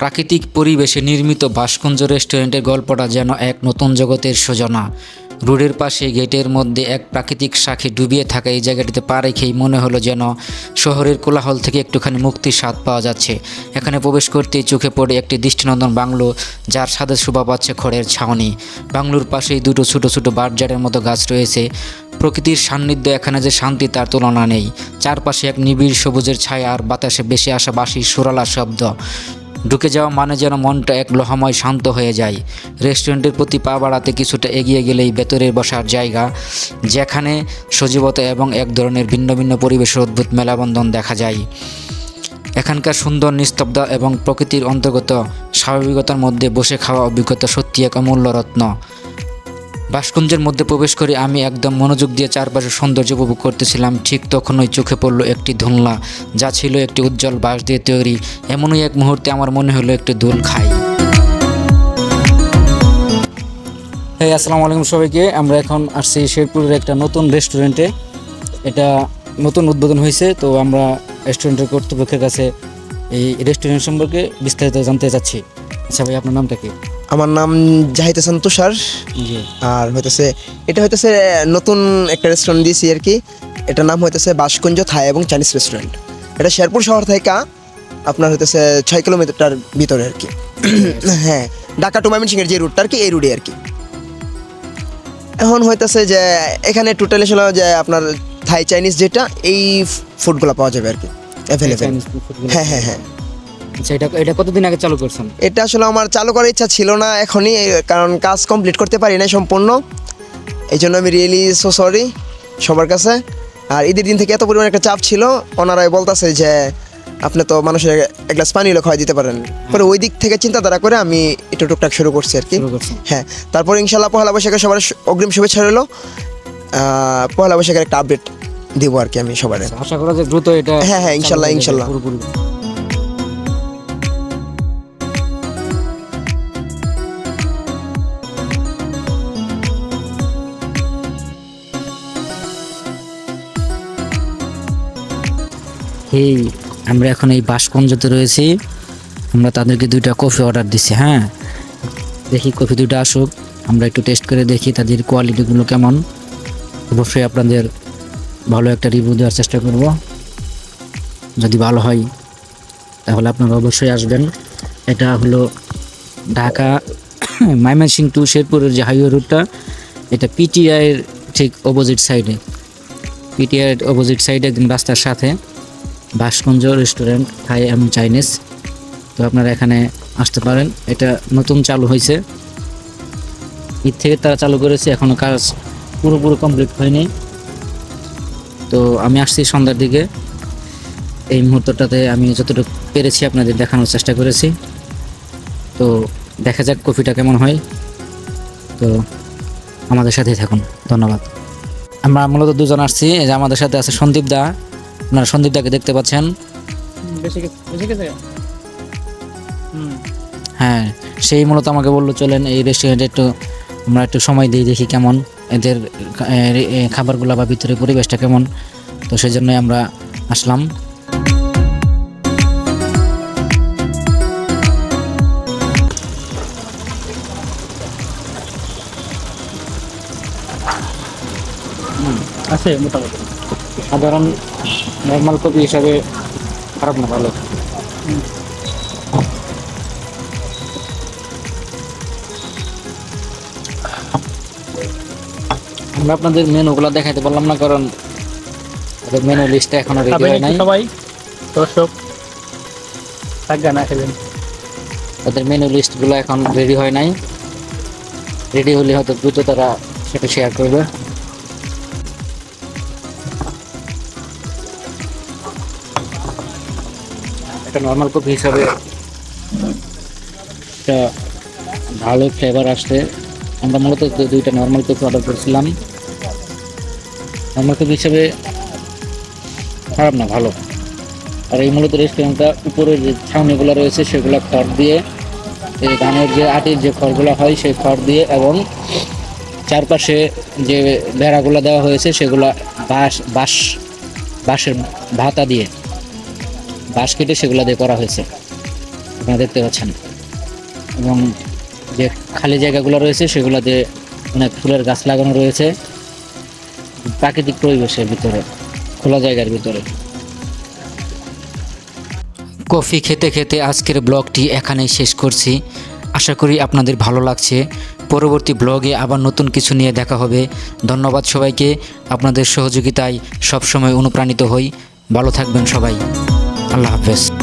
প্রাকৃতিক পরিবেশে নির্মিত ভাস্কর্য রেস্টুরেন্টের গল্পটা যেন এক নতুন জগতের সূচনা। রোডের পাশে গেটের মধ্যে এক প্রাকৃতিক সাক্ষী ডুবিয়ে থাকা এই জায়গাটিতে পা রেখেই মনে হলো যেন শহরের কোলাহল থেকে একটুখানি মুক্তির স্বাদ পাওয়া যাচ্ছে। এখানে প্রবেশ করতেই চোখে পড়ে একটি দৃষ্টিনন্দন বাংলো, যার সাথে শোভা পাচ্ছে খড়ের ছাউনি। বাংলোর পাশেই দুটো ছোটো ছোটো বারজারের মতো গাছ রয়েছে। প্রকৃতির সান্নিধ্য এখানে যে শান্তি, তার তুলনা নেই। চারপাশে এক নিবিড় সবুজের ছায়া আর বাতাসে বেশি আসা বাঁশির সুরালা শব্দ। ঢুকে যাওয়া মানে যেন মনটা এক লোহাময় শান্ত হয়ে যায়। রেস্টুরেন্টের প্রতি পা বাড়াতে কিছুটা এগিয়ে গেলেই ভেতরের বসার জায়গা, যেখানে সজীবতা এবং এক ধরনের ভিন্ন ভিন্ন পরিবেশের অদ্ভুত মেলাবন্ধন দেখা যায়। এখানকার সুন্দর, নিস্তব্ধ এবং প্রকৃতির অন্তর্গত স্বাভাবিকতার মধ্যে বসে খাওয়া অভিজ্ঞতা সত্যি এক অমূল্য রত্ন। ভাস্কর্যের মধ্যে প্রবেশ করে আমি একদম মনোযোগ দিয়ে চারপাশের সৌন্দর্য উপভোগ করতেছিলাম। ঠিক তখনই চোখে পড়ল একটি ধুনলা, যা ছিল একটি উজ্জ্বল বাঁশ দিয়ে তৈরি। এমনই এক মুহূর্তে আমার মনে হলো একটি দোল খাই। হ্যাঁ আসসালামু আলাইকুম সবাইকে। আমরা এখন আসছি শেরপুরের একটা নতুন রেস্টুরেন্টে। এটা নতুন উদ্বোধন হয়েছে, তো আমরা রেস্টুরেন্টের কর্তৃপক্ষের কাছে এই রেস্টুরেন্ট সম্পর্কে বিস্তারিত জানতে চাচ্ছি। আচ্ছা ভাই, আপনার নামটা কি? আমার নাম জাহিদ হাসান তুষার। আর হইতেছে এটা হইতেছে নতুন একটা রেস্টুরেন্ট দিয়েছি আর কি। এটার নাম হইতেছে বাসকুঞ্জ থাই এবং চাইনিজ রেস্টুরেন্ট এটা শেরপুর শহর থেকে আপনার হইতেছে ছয় কিলোমিটার ভিতরে আর কি। হ্যাঁ ঢাকা টু ময়মনসিংহের যে রুটটা আর কি এই রুটে আর কি। এখন হইতেছে যে এখানে টোটালি ছিল যে আপনার থাই চাইনিজ যেটা এই ফুডগুলো পাওয়া যাবে আর কি। অ্যাভেলেবেল। হ্যাঁ হ্যাঁ হ্যাঁ। আচ্ছা এটা এটা কতদিন আগে চালু করছেন? এটা আসলে আমার চালু করার ইচ্ছা ছিল না এখনই কারণ কাজ কমপ্লিট করতে পারি নাই সম্পূর্ণ। এই জন্য আমি রিয়েলি সো সরি সবার কাছে। আর ঈদের দিন থেকে এত পরিমাণ একটা চাপ ছিল ওনারাই বলতেছে যে আপনি তো মানুষের এক গ্লাস পানি হলে খাওয়াই দিতে পারেন। পরে ওই দিক থেকে চিন্তাধারা করে আমি একটু টুকটাক শুরু করছি আর কি। হ্যাঁ তারপর ইনশাল্লাহ পহেলা বৈশাখে সবার অগ্রিম শুভেচ্ছা রইল। পহেলা বৈশাখের একটা আপডেট দিব আর কি আমি সবার আশা করা যায় দ্রুত এটা হ্যাঁ, হ্যাঁ, ইনশাল্লাহ, হয়ে ইনশাল্লাহ। এই আমরা এখন এই বাসগঞ্জতে রয়েছি। আমরা তাদেরকে দুইটা কফি অর্ডার দিছি হ্যাঁ? দেখি কফি দুইটা আসুক, আমরা একটু টেস্ট করে দেখি তাদের কোয়ালিটিগুলো কেমন। অবশ্যই আপনাদের ভালো একটা রিভিউ দেওয়ার চেষ্টা করব। যদি ভালো হয়, তাহলে আপনারা অবশ্যই আসবেন। এটা হলো ঢাকা ময়মনসিং টু শেরপুরের যে হাইওয়ে রুটটা এটা পিটিআইয়ের ঠিক অপোজিট সাইডে পিটিআইয়ের অপোজিট সাইডে একদম রাস্তার সাথে। ভাস্কঞ্জ রেস্টুরেন্ট থাই এবং চাইনিজ তো আপনারা এখানে আসতে পারেন। এটা নতুন চালু হয়েছে। ঈদ থেকে তারা চালু করেছে এখনও কাজ পুরোপুরি কমপ্লিট হয়নি। তো আমি আসছি সন্ধ্যার দিকে। এই মুহূর্তটাতে আমি যতটুকু পেরেছি আপনাদের দেখানোর চেষ্টা করেছি। তো দেখা যাক কফিটা কেমন হয়। তো আমাদের সাথেই থাকুন। ধন্যবাদ। আমরা মূলত দুজন আসছি। যে আমাদের সাথে আছে সন্দীপ দা। আপনারা সন্দীপ দাকে দেখতে পাচ্ছেন। হ্যাঁ সেই মূলত আমাকে বলল চলেন এই রেস্টুরেন্টে একটু আমরা একটু সময় দিই দেখি কেমন। এদের খাবারগুলো বা ভিতরে পরিবেশটা কেমন। তো সেই জন্যই আমরা আসলাম। আছে মোটামুটি। সাধারণ নর্মাল কপি হিসাবে খারাপ না ভালো। আমরা আপনাদের মেনুগুলো দেখাইতে পারলাম না কারণ ওদের মেনু লিস্টটা এখনও রেডি হয় নাই। সবাই? দর্শক থাকবে না খেলেন ওদের মেনু লিস্ট লিস্টগুলো এখন রেডি হয় নাই। রেডি হলে হয়তো দ্রুত তারা সেটা শেয়ার করবে। একটা নর্মাল কপি হিসাবে একটা ভালো ফ্লেভার আসছে আমরা মূলত দুইটা নর্মাল কপি অর্ডার করেছিলাম। নর্মাল কপি হিসাবে খারাপ না, ভালো। আর এই মূলত রেস্টুরেন্টটা উপরের যে ছাউনিগুলো রয়েছে, সেগুলো খড় দিয়ে, এই ধানের যে আটির যে খড়গুলো হয়, সেই খড় দিয়ে এবং চারপাশে যে বেড়াগুলো দেওয়া হয়েছে, সেগুলো বাঁশ বাঁশ, বাঁশের ভাতা দিয়ে বাঁশ কেটে সেগুলো দিয়ে করা হয়েছে। আপনারা দেখতে পাচ্ছেন। এবং যে খালি জায়গাগুলো রয়েছে সেগুলোতে অনেক ফুলের গাছ লাগানো রয়েছে। প্রাকৃতিক পরিবেশের ভিতরে, খোলা জায়গার ভিতরে। কফি খেতে খেতে আজকের ব্লগটি এখানেই শেষ করছি। আশা করি আপনাদের ভালো লাগছে। পরবর্তী ব্লগে আবার নতুন কিছু নিয়ে দেখা হবে। ধন্যবাদ সবাইকে। আপনাদের সহযোগিতায় সবসময় অনুপ্রাণিত হই। ভালো থাকবেন সবাই। আল্লাহ হাফেজ।